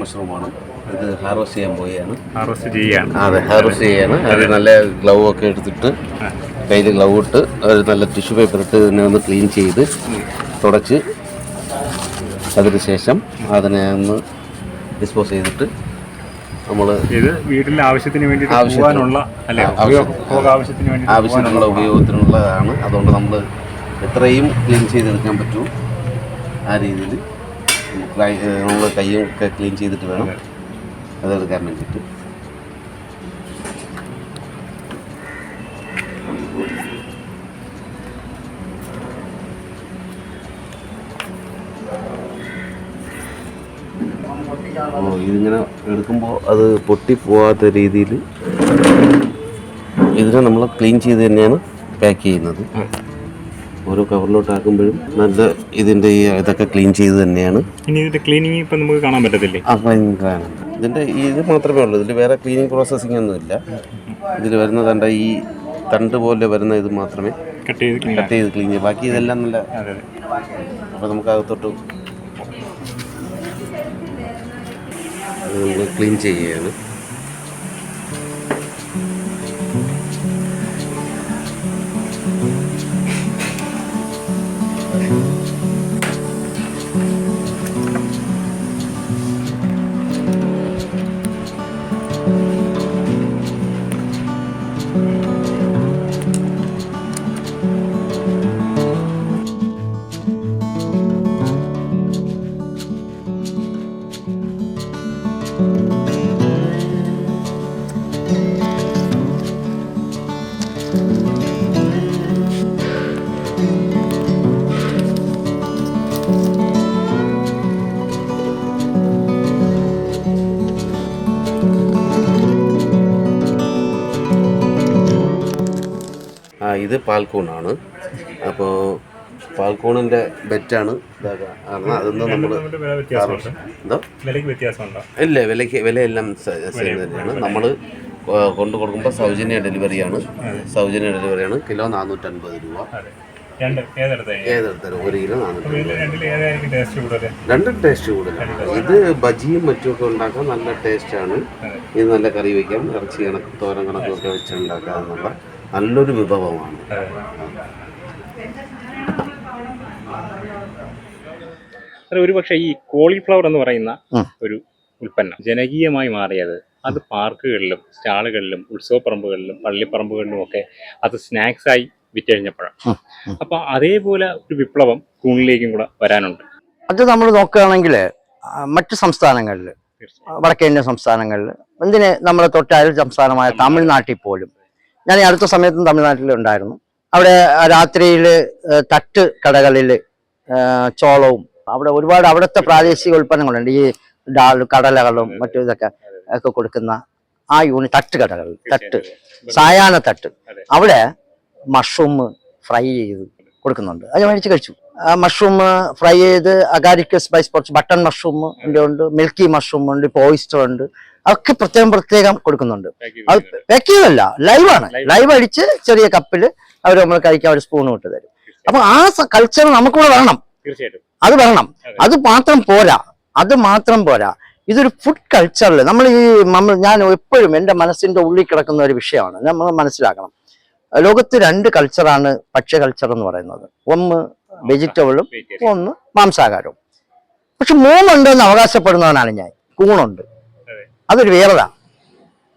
മഷ്റൂമാണ്. ഇത് ഹാർവസ്റ്റ് ചെയ്യാൻ പോവുകയാണ്. ഹാർവസ്റ്റ് അതെ ഹാർവസ്റ്റ് ചെയ്യാണ് അത് നല്ല ഗ്ലൗ ഒക്കെ എടുത്തിട്ട് കയ്യിൽ ഗ്ലൗ ഇട്ട് ഒരു നല്ല ടിഷ്യൂ പേപ്പർ ഇട്ട് ഇതിനെ ഒന്ന് ക്ലീൻ ചെയ്ത് തുടച്ച് അതിനുശേഷം അതിനെ ഒന്ന് ഡിസ്പോസ് ചെയ്തിട്ട് നമ്മൾ ഇത് വീട്ടിലെ ആവശ്യത്തിന് വേണ്ടി ആവശ്യത്തിനുള്ള ആവശ്യത്തിനുള്ള ഉപയോഗത്തിനുള്ളതാണ്. അതുകൊണ്ട് നമ്മൾ എത്രയും ക്ലീൻ ചെയ്തെടുക്കാൻ പറ്റുമോ ആ രീതിയിൽ. നമ്മൾ ഒക്കെ ക്ലീൻ ചെയ്തിട്ട് വേണം. അത് എടുക്കാൻ വേണ്ടിയിട്ട്. ഇതിങ്ങനെ എടുക്കുമ്പോൾ അത് പൊട്ടി പോകാത്ത രീതിയിൽ ഇതിനെ നമ്മൾ ക്ലീൻ ചെയ്ത് തന്നെയാണ് പാക്ക് ചെയ്യുന്നത്. ഓരോ കവറിലോട്ട് ആക്കുമ്പോഴും നല്ല ഇതിന്റെ ഈ ഇതൊക്കെ ക്ലീൻ ചെയ്ത് തന്നെയാണ്. ഇനി ഇതിന്റെ ക്ലീനിങ് ഇപ്പൊ നമുക്ക് കാണാൻ പറ്റത്തില്ലേ? ആ ക്ലീനിങ് ഇതിന്റെ ഇതിന്റെ ഇത് മാത്രമേ ഉള്ളൂ. ഇതിൽ വേറെ ക്ലീനിങ് പ്രോസസ്സിംഗ് ഒന്നുമില്ല ഇതിൽ വരുന്ന തണ്ട ഈ തണ്ട് പോലെ വരുന്ന ഇത് മാത്രമേ കട്ട് ചെയ്ത് ക്ലീൻ കട്ട് ചെയ്ത് ക്ലീൻ ചെയ്യും. ബാക്കി ഇതെല്ലാം നല്ല അപ്പോൾ നമുക്ക് അകത്തോട്ട് ക്ലീൻ ചെയ്യുകയാണ്. ഇത് പാൽക്കൂണാണ്. അപ്പോൾ പാൽക്കൂണിന്റെ ബെറ്റാണ്. കാരണം അതൊന്നും നമ്മൾ എന്തോ? ഇല്ല വിലയ്ക്ക് വിലയെല്ലാം സെയിം തന്നെയാണ്. നമ്മൾ കൊണ്ടു കൊടുക്കുമ്പോൾ സൗജന്യ ഡെലിവറിയാണ്. സൗജന്യ ഡെലിവറിയാണ്. കിലോ നാനൂറ്റൻപത് രൂപ. ഏതെടുത്തരും ഏതെടുത്താലും ഒരു കിലോ നാനൂറ്റി രണ്ടും ടേസ്റ്റ് കൂടുതലാണ് ഇത് ബജിയും മറ്റുമൊക്കെ ഉണ്ടാക്കാൻ നല്ല ടേസ്റ്റാണ്. ഇത് നല്ല കറി വയ്ക്കാം ഇറച്ചി കണക്ക് തോരൻ കണക്കൊക്കെ വെച്ച് ഉണ്ടാക്കാമെന്നുള്ള നല്ലൊരു വിഭവമാണ്. ഒരുപക്ഷെ ഈ കോളിഫ്ലവർ എന്ന് പറയുന്ന ഒരു ഉൽപ്പന്നം ജനകീയമായി മാറിയത് അത് പാർക്കുകളിലും സ്റ്റാളുകളിലും ഉത്സവപ്പറമ്പുകളിലും പള്ളിപ്പറമ്പുകളിലും ഒക്കെ അത് സ്നാക്സായി വിറ്റഴിഞ്ഞപ്പോഴാണ്. അപ്പൊ അതേപോലെ ഒരു വിപ്ലവം കൂണിലേക്കും കൂടെ വരാനുണ്ട്. അത് നമ്മൾ നോക്കുകയാണെങ്കിൽ മറ്റ് സംസ്ഥാനങ്ങളിൽ വടക്കേന്ത്യൻ സംസ്ഥാനങ്ങളിൽ എന്തിന് നമ്മളെ തൊട്ടയൽ സംസ്ഥാനമായ തമിഴ്നാട്ടിൽ പോലും ഞാൻ അടുത്ത സമയത്തും തമിഴ്നാട്ടിൽ ഉണ്ടായിരുന്നു. അവിടെ രാത്രിയിൽ തട്ട് കടകളിൽ ചോളവും അവിടെ ഒരുപാട് അവിടുത്തെ പ്രാദേശിക ഉൽപ്പന്നങ്ങളുണ്ട്. ഈ ഡാൽ കടലകളും മറ്റു ഇതൊക്കെ ഒക്കെ കൊടുക്കുന്ന ആ യൂണി തട്ട് കടകൾ തട്ട് സായാഹ്ന തട്ട്. അവിടെ മഷ്റൂം ഫ്രൈ ചെയ്ത് കൊടുക്കുന്നുണ്ട്. അത് മേടിച്ച് കഴിച്ചു. മഷ്റൂം ഫ്രൈ ചെയ്ത് അഗാരിക്ക് സ്പൈസ് കുറച്ച് ബട്ടൺ മഷ്റൂം ഉണ്ട് മിൽക്കി മഷ്റൂം ഉണ്ട് ഇപ്പോൾ ഓയിസ്റ്റർ ഉണ്ട് അതൊക്കെ പ്രത്യേകം പ്രത്യേകം കൊടുക്കുന്നുണ്ട്. അത് പാക്ക് ചെയ്തല്ല ലൈവാണ് ലൈവ് അടിച്ച് ചെറിയ കപ്പിൽ അവർ നമ്മൾ കഴിക്കാൻ ഒരു സ്പൂൺ ഇട്ട് തരും. അപ്പൊ ആ കൾച്ചർ നമുക്കൂടെ വരണം. തീർച്ചയായിട്ടും. അത് വരണം. അത്. മാത്രം പോരാ. അത് മാത്രം പോരാ. ഇതൊരു ഫുഡ് കൾച്ചറിൽ നമ്മൾ ഈ നമ്മൾ ഞാൻ എപ്പോഴും എന്റെ മനസ്സിന്റെ ഉള്ളിൽ കിടക്കുന്ന ഒരു വിഷയമാണ്. നമ്മൾ മനസ്സിലാക്കണം. ലോകത്ത് രണ്ട് കൾച്ചറാണ് ഭക്ഷ്യ കൾച്ചർ എന്ന് പറയുന്നത്. ഒന്ന് വെജിറ്റബിളും ഒന്ന് മാംസാഹാരവും. പക്ഷെ മൂന്നുണ്ടെന്ന് അവകാശപ്പെടുന്നവനാണ് ഞാൻ. കൂണുണ്ട്. അതെ. അതൊരു വേറെതാ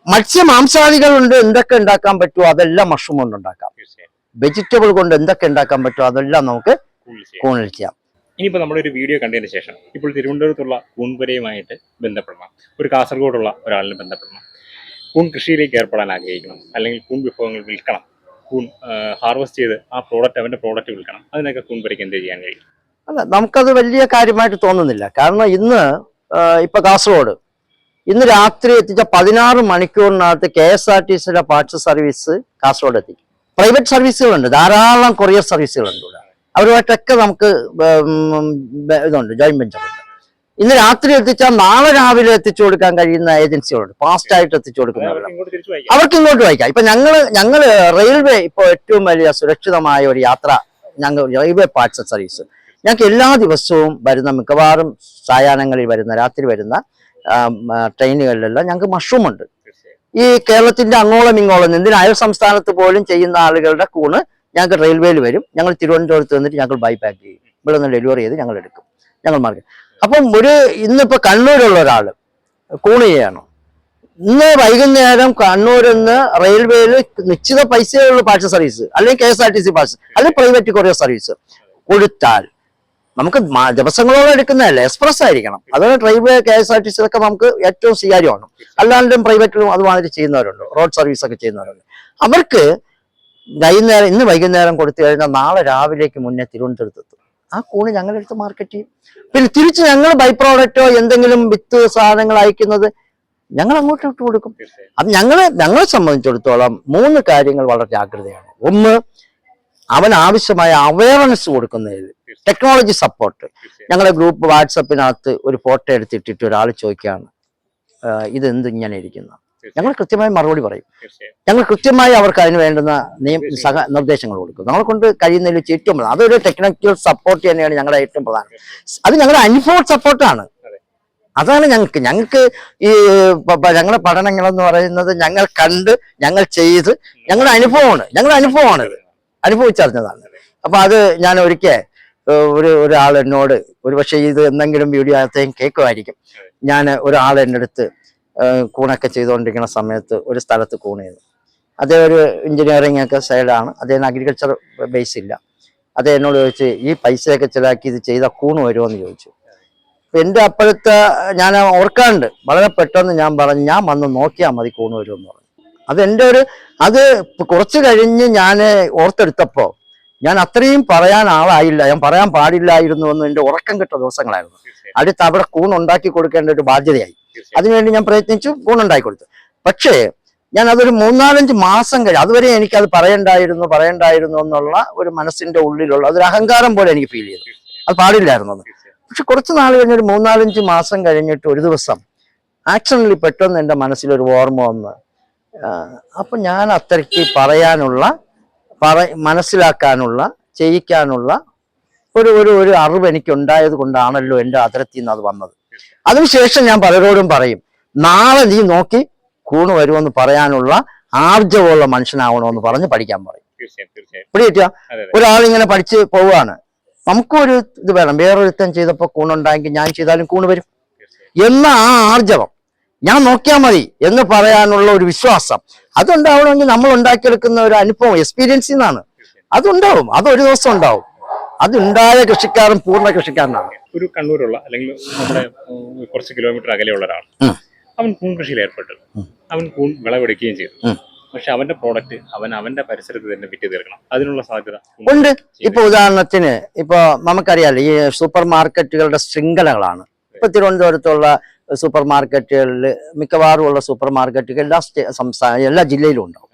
മത്സ്യ മാംസാദികളുണ്ട് എന്തൊക്കെ ഉണ്ടാക്കാൻ പറ്റുമോ അതെല്ലാം മഷ്റൂം കൊണ്ട് ഉണ്ടാക്കാം. വെജിറ്റബിൾ കൊണ്ട് എന്തൊക്കെ ഉണ്ടാക്കാൻ പറ്റുമോ അതെല്ലാം നമുക്ക്. കൂണിൽ ചെയ്യാം. ഇനിയിപ്പോൾ നമ്മളൊരു വീഡിയോ കണ്ടതിന് ശേഷം ഇപ്പോൾ തിരുവനന്തപുരത്തുള്ള കൂൺപുരയുമായിട്ട് ബന്ധപ്പെടണം. ഒരു കാസർഗോഡുള്ള ഒരാളിനെ ബന്ധപ്പെടണം. കൂൺ കൃഷിയിലേക്ക് ഏർപ്പെടാൻ ആഗ്രഹിക്കണം. അല്ലെങ്കിൽ കൂൺ വിഭവങ്ങൾ വിൽക്കണം. കൂൺ ഹാർവസ്റ്റ് ചെയ്ത് ആ പ്രോഡക്റ്റ് അവന്റെ പ്രോഡക്റ്റ് വിൽക്കണം. അതിനൊക്കെ കൂൺപുരയ്ക്ക് എന്ത് ചെയ്യാൻ കഴിയും? അല്ല നമുക്കത് വലിയ കാര്യമായിട്ട് തോന്നുന്നില്ല. കാരണം ഇന്ന് ഇപ്പൊ കാസർഗോഡ്. ഇന്ന് രാത്രി എത്തിച്ച പതിനാറ് മണിക്കൂറിനകത്ത് കെ എസ് ആർ ടി സിയുടെ പാർട്സ് സർവീസ് കാസർഗോഡ് എത്തി. പ്രൈവറ്റ് സർവീസുകളുണ്ട് ധാരാളം കൊറിയർ സർവീസുകളുണ്ട് ഇവിടെ. അവരുമായിട്ടൊക്കെ നമുക്ക് ഇതുണ്ട് ജോയിന്റ് വെഞ്ചർ ഇന്ന് രാത്രി എത്തിച്ചാൽ നാളെ രാവിലെ എത്തിച്ചു കൊടുക്കാൻ കഴിയുന്ന ഏജൻസികളുണ്ട്. ഫാസ്റ്റ് ആയിട്ട് എത്തിച്ചു കൊടുക്കുന്നവരുണ്ട് അവർക്ക് ഇങ്ങോട്ട് വായിക്കാം. ഇപ്പൊ ഞങ്ങൾ ഞങ്ങൾ റെയിൽവേ ഇപ്പൊ ഏറ്റവും വലിയ സുരക്ഷിതമായ ഒരു യാത്ര ഞങ്ങൾ റെയിൽവേ പാർട്സ് സർവീസ്. ഞങ്ങൾക്ക് എല്ലാ ദിവസവും വരുന്ന മിക്കവാറും സായാഹ്നങ്ങളിൽ വരുന്ന രാത്രി വരുന്ന ട്രെയിനുകളിലെല്ലാം ഞങ്ങൾക്ക് മഷ്റൂം ഉണ്ട്. ഈ കേരളത്തിന്റെ അങ്ങോളം ഇങ്ങോളം എന്തിന് അയൽ സംസ്ഥാനത്ത് പോലും ചെയ്യുന്ന ആളുകളുടെ കൂണ് ഞങ്ങൾക്ക് റെയിൽവേയിൽ വരും. ഞങ്ങൾ തിരുവനന്തപുരത്ത് വന്നിട്ട് ഞങ്ങൾ ബൈ പാക്ക് ചെയ്യും. ഇവിടെ നിന്ന് ഡെലിവറി ചെയ്ത് ഞങ്ങൾ എടുക്കും. ഞങ്ങൾ മാർക്കറ്റ് അപ്പം ഒരു ഇന്നിപ്പോ കണ്ണൂരുള്ള ഒരാൾ കൂണ് ചെയ്യണം ഇന്ന് വൈകുന്നേരം കണ്ണൂരിൽ നിന്ന് റെയിൽവേയിൽ നിശ്ചിത പൈസയുള്ള പാർസൽ സർവീസ് അല്ലെങ്കിൽ K S R T C parcel അല്ലെങ്കിൽ പ്രൈവറ്റ് കൊറിയർ സർവീസ് കൊടുത്താൽ നമുക്ക് ദിവസങ്ങളോളം എടുക്കുന്നതല്ലേ എക്സ്പ്രസ് ആയിരിക്കണം. അതുപോലെ railway K S R T C ഒക്കെ നമുക്ക് ഏറ്റവും സ്വീകാര്യമാണ്. അല്ലാണ്ടും പ്രൈവറ്റിലും അതുമാതിരി ചെയ്യുന്നവരുണ്ട് റോഡ് സർവീസ് ഒക്കെ ചെയ്യുന്നവരുണ്ട്. അവർക്ക് വൈകുന്നേരം ഇന്ന് വൈകുന്നേരം കൊടുത്തു കഴിഞ്ഞാൽ നാളെ രാവിലേക്ക് മുന്നേ തിരുവനന്തപുരത്ത് ആ കൂണ് ഞങ്ങളെടുത്ത് മാർക്കറ്റ് ചെയ്യും. പിന്നെ തിരിച്ച് ഞങ്ങൾ ബൈ പ്രോഡക്റ്റോ എന്തെങ്കിലും വിത്ത് സാധനങ്ങൾ അയക്കുന്നത് ഞങ്ങൾ അങ്ങോട്ട് ഇട്ട് കൊടുക്കും. അപ്പം അത് ഞങ്ങളെ ഞങ്ങളെ സംബന്ധിച്ചിടത്തോളം മൂന്ന് കാര്യങ്ങൾ വളരെ ജാഗ്രതയാണ്. ഒന്ന് അവൻ ആവശ്യമായ അവയർനെസ് കൊടുക്കുന്നതിൽ ടെക്നോളജി സപ്പോർട്ട് ഞങ്ങളുടെ ഗ്രൂപ്പ് വാട്സപ്പിനകത്ത് ഒരു ഫോട്ടോ എടുത്തിട്ടിട്ട് ഒരാൾ ചോദിക്കുകയാണ് ഇതെന്ത് ഇങ്ങനെ ഇരിക്കുന്ന? ഞങ്ങൾ കൃത്യമായി മറുപടി പറയും. ഞങ്ങൾ കൃത്യമായി അവർക്ക് അതിന് വേണ്ടുന്ന നിയമ സഹ നിർദ്ദേശങ്ങൾ കൊടുക്കും. നമ്മളെ കൊണ്ട് കഴിയുന്നതിൽ വെച്ച് ഏറ്റവും പ്രധാനം. അതൊരു ടെക്നിക്കൽ സപ്പോർട്ട് തന്നെയാണ് ഞങ്ങളുടെ ഏറ്റവും പ്രധാനം. അത് ഞങ്ങളുടെ അനുഭവ സപ്പോർട്ടാണ് അതാണ് ഞങ്ങൾക്ക്. ഞങ്ങൾക്ക് ഈ ഞങ്ങളുടെ പഠനങ്ങളെന്ന് പറയുന്നത് ഞങ്ങൾ കണ്ട് ഞങ്ങൾ ചെയ്ത് ഞങ്ങളുടെ അനുഭവമാണ്. ഞങ്ങളുടെ അനുഭവമാണ് ഇത്. അനുഭവിച്ചറിഞ്ഞതാണ് അപ്പൊ അത് ഞാൻ ഒരിക്കൽ ഒരു ഒരാൾ എന്നോട് ഒരു പക്ഷേ ഇത് എന്തെങ്കിലും വീഡിയോ അകത്തേക്കും കേൾക്കുമായിരിക്കും. ഞാൻ ഒരാൾ എന്റെ അടുത്ത് കൂണൊക്കെ ചെയ്തുകൊണ്ടിരിക്കുന്ന സമയത്ത് ഒരു സ്ഥലത്ത് കൂണ് ചെയ്തു അതേ ഒരു എഞ്ചിനീയറിംഗ് ഒക്കെ സൈഡാണ് അദ്ദേഹം അഗ്രികൾച്ചർ ബേസ് ഇല്ല. അദ്ദേഹം എന്നോട് ചോദിച്ചു ഈ പൈസയൊക്കെ ചിലവാക്കി ഇത് ചെയ്ത കൂണ് വരുമോ എന്ന് ചോദിച്ചു എന്റെ അപ്പോഴത്തെ ഞാൻ ഓർക്കാണ്ട് വളരെ പെട്ടെന്ന് ഞാൻ പറഞ്ഞു ഞാൻ വന്ന് നോക്കിയാൽ മതി കൂണ് വരുമെന്ന് പറഞ്ഞു. അത് എന്റെ ഒരു അത് കുറച്ച് കഴിഞ്ഞ് ഞാൻ ഓർത്തെടുത്തപ്പോൾ ഞാൻ അത്രയും പറയാൻ ആളായില്ല ഞാൻ പറയാൻ പാടില്ലായിരുന്നു എന്ന് എന്റെ ഉറക്കം കിട്ട ദിവസങ്ങളായിരുന്നു. അടുത്ത് അവിടെ കൂണുണ്ടാക്കി കൊടുക്കേണ്ട ഒരു ബാധ്യതയായി. അതിനുവേണ്ടി ഞാൻ പ്രയത്നിച്ചു ഗുണുണ്ടായി കൊടുത്തു. പക്ഷേ ഞാൻ അതൊരു മൂന്നാലഞ്ച് മാസം കഴിഞ്ഞ് അതുവരെ എനിക്ക് അത് പറയണ്ടായിരുന്നു പറയണ്ടായിരുന്നു എന്നുള്ള ഒരു മനസ്സിന്റെ ഉള്ളിലുള്ള അതൊരു അഹങ്കാരം പോലെ എനിക്ക് ഫീൽ ചെയ്തു. അത് പാടില്ലായിരുന്നു അത് പക്ഷെ കുറച്ച് നാൾ കഴിഞ്ഞ് ഒരു മൂന്നാലഞ്ച് മാസം കഴിഞ്ഞിട്ട് ഒരു ദിവസം ആക്ഷനിൽ പെട്ടെന്ന് എന്റെ മനസ്സിലൊരു ഓർമ്മ വന്ന് അപ്പൊ ഞാൻ അത്രയ്ക്ക് പറയാനുള്ള പറ മനസ്സിലാക്കാനുള്ള ചെയ്യിക്കാനുള്ള ഒരു ഒരു ഒരു അറിവ് എനിക്ക് ഉണ്ടായത് കൊണ്ടാണല്ലോ എന്റെ നിന്ന് അത് വന്നത്. അതിനുശേഷം ഞാൻ പലരോടും പറയും നാളെ നീ നോക്കി കൂണ് വരുമെന്ന് പറയാനുള്ള ആർജവമുള്ള മനുഷ്യനാവണമെന്ന് പറഞ്ഞ് പഠിക്കാൻ പറയും. തീർച്ചയായും തീർച്ചയായും. ഇവിടെ കിട്ടിയ അതെ അതെ. ഒരാളിങ്ങനെ പഠിച്ച് പോവാണ് നമുക്കൊരു ഇത് വേണം. വേറൊരുത്തൻ ചെയ്തപ്പോ കൂണുണ്ടായെങ്കിൽ ഞാൻ ചെയ്താലും കൂണ് വരും. എന്ന ആ ആർജവം? ഞാൻ നോക്കിയാൽ മതി എന്ന് പറയാനുള്ള ഒരു വിശ്വാസം. അതുണ്ടാവണമെങ്കിൽ നമ്മൾ ഉണ്ടാക്കിയെടുക്കുന്ന ഒരു അനുഭവം എക്സ്പീരിയൻസിൽ നിന്നാണ് അതുണ്ടാവും. അത് ഒരു ദിവസം ഉണ്ടാവും. അതുണ്ടായ കൃഷിക്കാരൻ പൂർണ കൃഷിക്കാരനാണ്. ഒരു കണ്ണൂരുള്ള അല്ലെങ്കിൽ നമ്മുടെ കുറച്ച് കിലോമീറ്റർ അകലെയുള്ള ഒരാൾ. അവൻ കൂൺ കൃഷിയിൽ ഏർപ്പെട്ടു. അവൻ കൂൺ വിളവെടുക്കുകയും ചെയ്തു. പക്ഷെ അവന്റെ പ്രോഡക്റ്റ് അവൻ അവന്റെ പരിസരത്ത് തന്നെ വിറ്റ് തീർക്കണം. അതിനുള്ള സാധ്യത ഉണ്ട്. ഇപ്പൊ ഉദാഹരണത്തിന് ഇപ്പൊ നമുക്കറിയാലോ ഈ സൂപ്പർ മാർക്കറ്റുകളുടെ ശൃംഖലകളാണ്. ഇപ്പൊ തിരുവനന്തപുരത്തുള്ള സൂപ്പർ മാർക്കറ്റുകളിൽ മിക്കവാറും ഉള്ള സൂപ്പർ മാർക്കറ്റുകൾ എല്ലാ സംസ്ഥാന എല്ലാ ജില്ലയിലും ഉണ്ടാവും.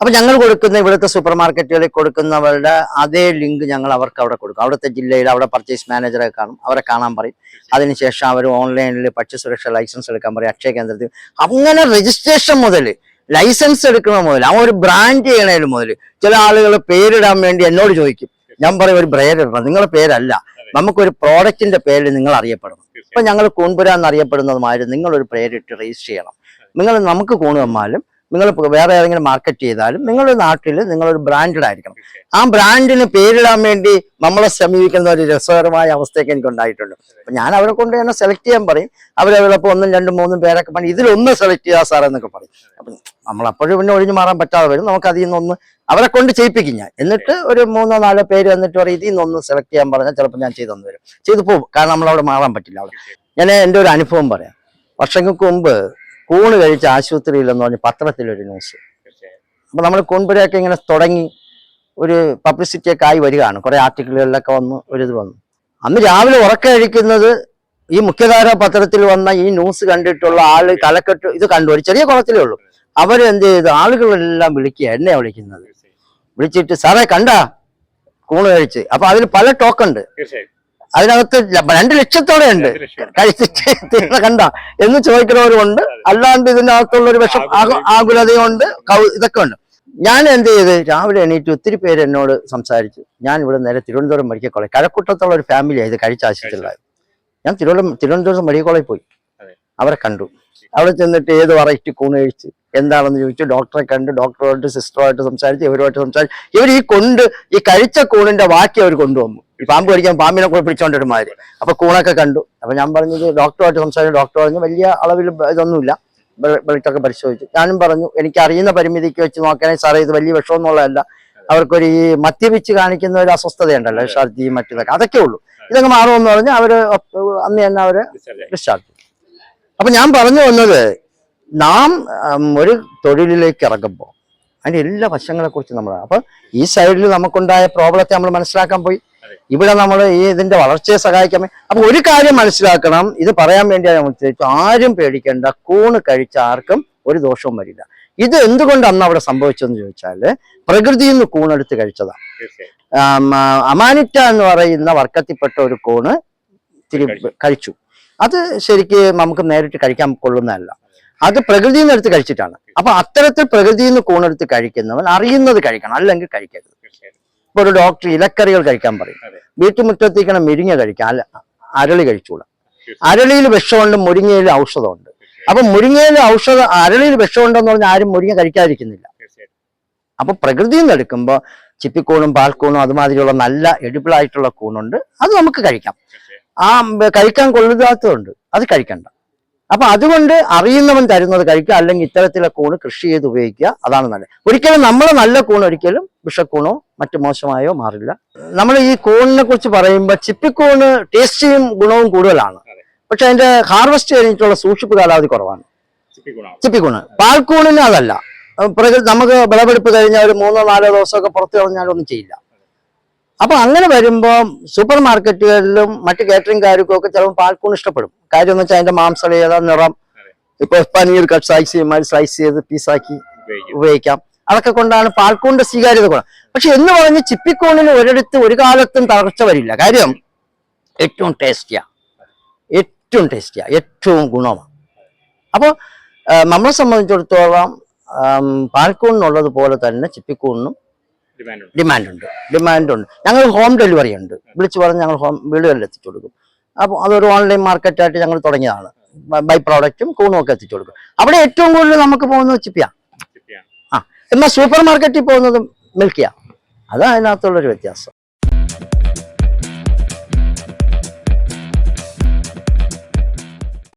അപ്പൊ ഞങ്ങൾ കൊടുക്കുന്ന ഇവിടുത്തെ സൂപ്പർ മാർക്കറ്റുകളിൽ കൊടുക്കുന്നവരുടെ അതേ ലിങ്ക് ഞങ്ങൾ അവർക്ക് അവിടെ കൊടുക്കും. അവിടുത്തെ ജില്ലയിൽ അവിടെ പർച്ചേസ് മാനേജറെ കാണും. അവരെ കാണാൻ പറയും. അതിനുശേഷം അവർ ഓൺലൈനിൽ ഭക്ഷ്യസുരക്ഷ ലൈസൻസ് എടുക്കാൻ പറയും. അക്ഷയ കേന്ദ്രത്തിൽ. അങ്ങനെ രജിസ്ട്രേഷൻ മുതൽ ലൈസൻസ് എടുക്കുന്ന മുതൽ ആ ഒരു ബ്രാൻഡ് ചെയ്യണതിന് മുതൽ ചില ആളുകൾ പേരിടാൻ വേണ്ടി എന്നോട് ചോദിക്കും. ഞാൻ പറയും ഒരു ബ്രേഡ് ഇടണം. നിങ്ങളുടെ പേരല്ല. നമുക്കൊരു പ്രോഡക്റ്റിന്റെ പേരിൽ നിങ്ങൾ അറിയപ്പെടണം. ഇപ്പൊ ഞങ്ങൾ കൂൺപുര എന്നറിയപ്പെടുന്നതുമായിട്ട് നിങ്ങളൊരു പേരിട്ട് രജിസ്റ്റർ ചെയ്യണം. നിങ്ങൾ നമുക്ക് കൂണ് തന്നാലും നിങ്ങൾ വേറെ ഏതെങ്കിലും മാർക്കറ്റ് ചെയ്താലും നിങ്ങളുടെ നാട്ടിൽ നിങ്ങളൊരു ബ്രാൻഡഡ് ആയിരിക്കണം. ആ ബ്രാൻഡിന് പേരിടാൻ വേണ്ടി നമ്മളെ സമീപിക്കുന്ന ഒരു രസകരമായ അവസ്ഥയൊക്കെ എനിക്ക് ഉണ്ടായിട്ടുണ്ട്. അപ്പം ഞാൻ അവരെ കൊണ്ട് തന്നെ സെലക്ട് ചെയ്യാൻ പറയും. അവരെ ചിലപ്പോൾ ഒന്നും രണ്ടും മൂന്നും പേരൊക്കെ പറയും ഇതിലൊന്ന് സെലക്ട് ചെയ്യാ സാർ എന്നൊക്കെ പറയും. അപ്പം നമ്മളപ്പോഴും പിന്നെ ഒഴിഞ്ഞു മാറാൻ പറ്റാതെ വരും. നമുക്ക് അതിൽ നിന്നൊന്ന് അവരെ കൊണ്ട് ചെയ്യിപ്പിക്കും ഞാൻ. എന്നിട്ട് ഒരു മൂന്നോ നാലോ പേര് വന്നിട്ട് പറയും ഇതിൽ നിന്നൊന്ന് സെലക്ട് ചെയ്യാൻ പറഞ്ഞാൽ ചിലപ്പോൾ ഞാൻ ചെയ്തു വരും. ചെയ്തു പോകും. കാരണം നമ്മളവിടെ മാറാൻ പറ്റില്ല അവിടെ. ഞാൻ എന്റെ ഒരു അനുഭവം പറയാം. വർഷങ്ങൾക്ക് മുമ്പ് കൂണ് കഴിച്ച ആശുപത്രിയിലെന്ന് പറഞ്ഞ് പത്രത്തിലൊരു ന്യൂസ് അപ്പൊ നമ്മൾ കൂൺപുരയൊക്കെ ഇങ്ങനെ തുടങ്ങി ഒരു പബ്ലിസിറ്റിയൊക്കെ ആയി വരികയാണ്. കുറേ ആർട്ടിക്കിളുകളിലൊക്കെ വന്ന് ഒരു ഇത് വന്നു. അന്ന് രാവിലെ ഉറക്കം കഴിക്കുന്നത് ഈ മുഖ്യധാര പത്രത്തിൽ വന്ന ഈ ന്യൂസ് കണ്ടിട്ടുള്ള ആൾ തലക്കെട്ട് ഇത് കണ്ടു. ഒരു ചെറിയ കുളത്തിലേ ഉള്ളൂ. അവരെന്ത് ചെയ്ത്? ആളുകളെല്ലാം വിളിക്കുക. എന്നെയാണ് വിളിക്കുന്നത്. വിളിച്ചിട്ട് സാറേ കണ്ടാ? കൂണ് കഴിച്ച്. അപ്പൊ അതിൽ പല ടോക്കുണ്ട് അതിനകത്ത് രണ്ട് ലക്ഷത്തോടെ ഉണ്ട്. കഴിച്ചിട്ട് കണ്ട എന്ന് ചോദിക്കുന്നവരുമുണ്ട്. അല്ലാണ്ട് ഇതിനകത്തുള്ള ഒരു വിഷം ആകു- ആകുലതയുണ്ട് ഇതൊക്കെ ഉണ്ട്. ഞാൻ എന്ത് ചെയ്ത് രാവിലെ എണീറ്റ് ഒത്തിരി പേര് എന്നോട് സംസാരിച്ചു. ഞാൻ ഇവിടെ നേരെ തിരുവനന്തപുരം മെഡിക്കൽ കോളേജ് കഴക്കൂട്ടത്തുള്ള ഒരു ഫാമിലി ഇത് കഴിച്ച ആശുപത്രിയിലായത് ഞാൻ തിരുവനന്തപുരം തിരുവനന്തപുരം മെഡിക്കൽ കോളേജിൽ പോയി. അവരെ കണ്ടു. അവിടെ ചെന്നിട്ട് ഏത് വറൈറ്റി കൂണ് കഴിച്ച് എന്താണെന്ന് ചോദിച്ചു. ഡോക്ടറെ കണ്ട് ഡോക്ടറുമായിട്ട് സിസ്റ്ററുമായിട്ട് സംസാരിച്ച് ഇവരുമായിട്ട് സംസാരിച്ച് ഇവർ ഈ കൊണ്ട് ഈ കഴിച്ച കൂണിന്റെ ബാക്കി അവർ കൊണ്ടുവന്നു. ഈ പാമ്പ് കടിക്കാൻ പാമ്പിനെ കൂടെ പിടിച്ചോണ്ടിരുമാര് അപ്പൊ കൂണൊക്കെ കണ്ടു. അപ്പൊ ഞാൻ പറഞ്ഞത് ഡോക്ടറുമായിട്ട് സംസാരിച്ചു ഡോക്ടർ പറഞ്ഞു വലിയ അളവിൽ ഇതൊന്നുമില്ല. വെളിച്ചൊക്കെ പരിശോധിച്ചു. ഞാനും പറഞ്ഞു എനിക്ക് അറിയുന്ന പരിമിതിക്ക് വെച്ച് നോക്കുകയാണെങ്കിൽ സാറേ ഇത് വലിയ വിഷമൊന്നുള്ളതല്ല. അവർക്കൊരു ഈ മദ്യപിച്ച് കാണിക്കുന്ന ഒരു അസ്വസ്ഥതയുണ്ടല്ലോ ഛർദി മറ്റതൊക്കെ അതൊക്കെ ഉള്ളൂ. ഇതൊക്കെ മാറുമെന്ന് പറഞ്ഞ് അവർ അന്ന് തന്നെ അവർ. ഡിസ്ചാർജ് അപ്പൊ ഞാൻ പറഞ്ഞു വന്നത് നാം ഒരു തൊഴിലിലേക്ക് ഇറങ്ങുമ്പോൾ അതിന്റെ എല്ലാ വശങ്ങളെ കുറിച്ച് നമ്മൾ അപ്പൊ ഈ സൈഡിൽ നമുക്കുണ്ടായ പ്രോബ്ലത്തെ നമ്മൾ മനസ്സിലാക്കാൻ പോയി. ഇവിടെ നമ്മൾ ഈ ഇതിന്റെ വളർച്ചയെ സഹായിക്കാൻ അപ്പൊ ഒരു കാര്യം മനസ്സിലാക്കണം. ഇത് പറയാൻ വേണ്ടിയാണ് നമ്മൾ ചോദിച്ചു ആരും പേടിക്കേണ്ട. കൂണ് കഴിച്ച ആർക്കും ഒരു ദോഷവും വരില്ല. ഇത് എന്തുകൊണ്ട് അന്ന് അവിടെ സംഭവിച്ചെന്ന് ചോദിച്ചാൽ പ്രകൃതിയിൽ നിന്ന് കൂണെടുത്ത് കഴിച്ചതാ. തീർച്ചയായും. അമാനിറ്റ എന്ന് പറയുന്ന വർക്കത്തിൽപ്പെട്ട ഒരു കൂണ് തിരി. കഴിച്ചു. അത് ശരിക്ക് നമുക്ക് നേരിട്ട് കഴിക്കാൻ കൊള്ളുന്നതല്ല. അത് പ്രകൃതിയിൽ നിന്ന് എടുത്ത് കഴിച്ചിട്ടാണ്. അപ്പൊ അത്തരത്തിൽ പ്രകൃതിയിൽ നിന്ന് കൂണെടുത്ത് കഴിക്കുന്നവൻ അറിയുന്നത് കഴിക്കണം അല്ലെങ്കിൽ കഴിക്കരുത്. ഇപ്പൊ ഒരു ഡോക്ടർ ഇലക്കറികൾ കഴിക്കാൻ പറയും. വീട്ടുമുറ്റത്തേക്കണം മുരിങ്ങ കഴിക്കാം അല്ല അരളി കഴിച്ചൂടാ. അരളിയിൽ വിഷമുണ്ട് മുരിങ്ങയിൽ ഔഷധമുണ്ട്. അപ്പൊ മുരിങ്ങയിൽ ഔഷധം അരളിയിൽ വിഷമുണ്ടെന്ന് പറഞ്ഞാൽ ആരും മുരിങ്ങ കഴിക്കാതിരിക്കുന്നില്ല. അപ്പൊ പ്രകൃതിയിൽ നിന്ന് എടുക്കുമ്പോൾ ചിപ്പിക്കൂണും പാൽക്കൂണും അതുമാതിരിയുള്ള നല്ല എഡിബിളായിട്ടുള്ള കൂണുണ്ട് അത് നമുക്ക് കഴിക്കാം. ആ കഴിക്കാൻ കൊള്ളുതാത്തതുണ്ട് അത് കഴിക്കണ്ട. അപ്പൊ അതുകൊണ്ട് അറിയുന്നവൻ തരുന്നത് കഴിക്കുക അല്ലെങ്കിൽ ഇത്തരത്തിലെ കൂണ് കൃഷി ചെയ്ത് ഉപയോഗിക്കുക അതാണ് നല്ലത്. ഒരിക്കലും നമ്മൾ നല്ല കൂൺ ഒരിക്കലും വിഷക്കൂണോ മറ്റു മോശമായോ മാറില്ല. നമ്മൾ ഈ കൂണിനെ കുറിച്ച് പറയുമ്പോൾ ചിപ്പിക്കൂണ് ടേസ്റ്റിയും ഗുണവും കൂടുതലാണ്. പക്ഷെ അതിന്റെ ഹാർവെസ്റ്റ് കഴിഞ്ഞിട്ടുള്ള സൂക്ഷിപ്പ് കാലാവധി കുറവാണ്. ചിപ്പിക്കൂണ്. പാൽക്കൂണിന് അതല്ല. പ്രകൃതി നമുക്ക് വിളവെടുപ്പ് കഴിഞ്ഞാൽ ഒരു മൂന്നോ നാലോ ദിവസമൊക്കെ പുറത്തു കളഞ്ഞാലൊന്നും ചെയ്യില്ല. അപ്പൊ അങ്ങനെ വരുമ്പോൾ സൂപ്പർ മാർക്കറ്റുകളിലും മറ്റു കാറ്ററിംഗുകാർക്കും ഒക്കെ ചിലപ്പോൾ പാൽക്കൂൺ ഇഷ്ടപ്പെടും. കാര്യം എന്ന് വെച്ചാൽ അതിന്റെ മാംസം ഏതാ നിറം. ഇപ്പൊ പനീർ കട്ട് സ്ലൈസ് ചെയ്യുമ്പോൾ സ്ലൈസ് ചെയ്ത് പീസാക്കി ഉപയോഗിക്കും. അതൊക്കെ കൊണ്ടാണ് പാൽക്കൂണിന്റെ സ്വീകാര്യത ഗുണം പക്ഷെ എന്ന് പറഞ്ഞ് ചിപ്പിക്കൂണിന് ഒരിടത്ത് ഒരു കാലത്തും തകർച്ച വരില്ല. കാര്യം ഏറ്റവും ടേസ്റ്റിയാ. ഏറ്റവും ടേസ്റ്റിയാ. ഏറ്റവും ഗുണമാണ് അപ്പോൾ നമ്മളെ സംബന്ധിച്ചിടത്തോളം പാൽക്കൂണിനുള്ളത് പോലെ തന്നെ ചിപ്പിക്കൂണിനും ഡിമാൻഡ് ഉണ്ട്. ഡിമാൻഡ് ഉണ്ട്. ഡിമാൻഡ് ഞങ്ങൾ ഹോം ഡെലിവറി ഉണ്ട്. വിളിച്ചു പറഞ്ഞ് ഞങ്ങൾ ഹോം വീടുകളിൽ എത്തിച്ചു കൊടുക്കും. അപ്പോൾ അതൊരു ഓൺലൈൻ മാർക്കറ്റായിട്ട് ഞങ്ങൾ തുടങ്ങിയതാണ്. ബൈ പ്രോഡക്റ്റും കൂണും ഒക്കെ എത്തിച്ചു കൊടുക്കും. അവിടെ ഏറ്റവും കൂടുതൽ നമുക്ക് പോകുന്നത് ചിപ്പിയാണ് ആ എന്നാൽ സൂപ്പർ മാർക്കറ്റിൽ പോകുന്നത് മിൽക്കിയാണ് അതാണ് അതിനകത്തുള്ളൊരു വ്യത്യാസം.